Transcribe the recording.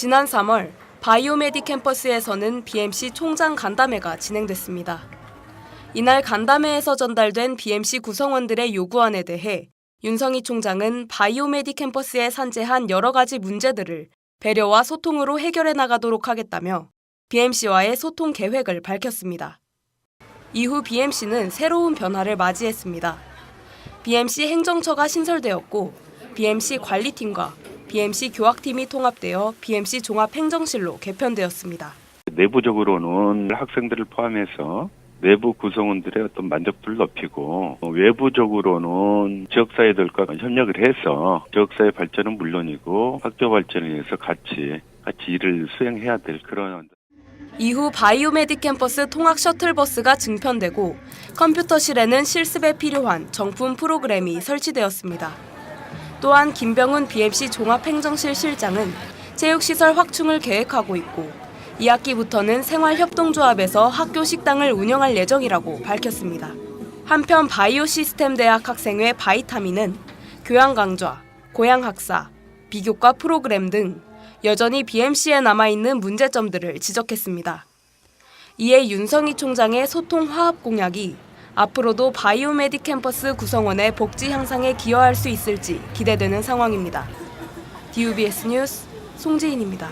지난 3월 바이오메디 캠퍼스에서는 BMC 총장 간담회가 진행됐습니다. 이날 간담회에서 전달된 BMC 구성원들의 요구안에 대해 윤성희 총장은 바이오메디 캠퍼스에 산재한 여러 가지 문제들을 배려와 소통으로 해결해 나가도록 하겠다며 BMC와의 소통 계획을 밝혔습니다. 이후 BMC는 새로운 변화를 맞이했습니다. BMC 행정처가 신설되었고 BMC 관리팀과 BMC 교학팀이 통합되어 BMC 종합행정실로 개편되었습니다. 내부적으로는 학생들을 포함해서 내부 구성원들의 어떤 만족도를 높이고 어, 외부적으로는 지역사회들과 협력을 해서 지역사회 발전은 물론이고 학교 발전을 위해서 같이 같이 일을 수행해야 될 그런 이후 바이오메디 캠퍼스 통학 셔틀버스가 증편되고 컴퓨터실에는 실습에 필요한 정품 프로그램이 설치되었습니다. 또한 김병훈 BMC 종합행정실 실장은 체육시설 확충을 계획하고 있고 2학기부터는 생활협동조합에서 학교 식당을 운영할 예정이라고 밝혔습니다. 한편 바이오시스템 대학 학생회 바이타민은 교양 강좌, 고양 학사, 비교과 프로그램 등 여전히 BMC에 남아있는 문제점들을 지적했습니다. 이에 윤성희 총장의 소통 화합 공약이 앞으로도 바이오메디 캠퍼스 구성원의 복지 향상에 기여할 수 있을지 기대되는 상황입니다. DUBS 뉴스 송지인입니다.